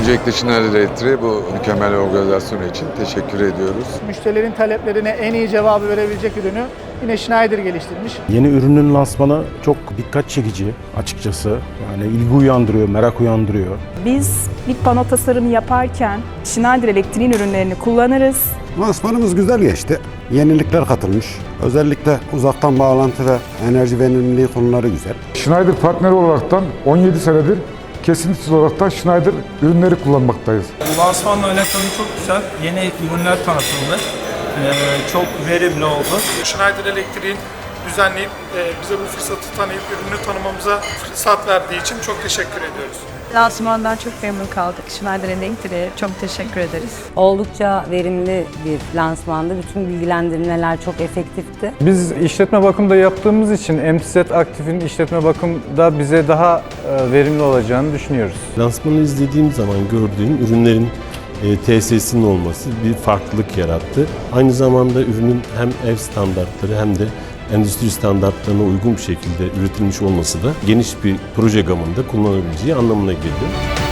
Öncelikle Çınar Elektri bu mükemmel organizasyonu için teşekkür ediyoruz. Müşterilerin taleplerine en iyi cevabı verebilecek ürünü yine Schneider geliştirmiş. Yeni ürünün lansmanı çok dikkat çekici açıkçası. Yani ilgi uyandırıyor, merak uyandırıyor. Biz bir pano tasarımı yaparken Schneider Elektriğin ürünlerini kullanırız. Lansmanımız güzel geçti. Yenilikler katılmış. Özellikle uzaktan bağlantı ve enerji verimliliği konuları güzel. Schneider partneri olaraktan 17 senedir kesintisiz olaraktan Schneider ürünleri kullanmaktayız. Lansmanla alakalı çok güzel yeni ürünler tanıtıldı. Ee, çok verimli oldu. Schneider Elektriğin düzenleyip e, bize bu fırsatı tanıyıp ürünü tanımamıza fırsat verdiği için çok teşekkür ediyoruz. Lansmandan çok memnun kaldık. Schneider Electric'e çok teşekkür ederiz. Oldukça verimli bir lansmandı. Bütün bilgilendirmeler çok efektifti. Biz işletme bakımda yaptığımız için MTZ Aktif'in işletme bakımda bize daha e, verimli olacağını düşünüyoruz. Lansmanı izlediğim zaman gördüğüm ürünlerin e, TSS'nin olması bir farklılık yarattı. Aynı zamanda ürünün hem ev standartları hem de endüstri standartlarına uygun bir şekilde üretilmiş olması da geniş bir proje gamında kullanılabileceği anlamına geliyor.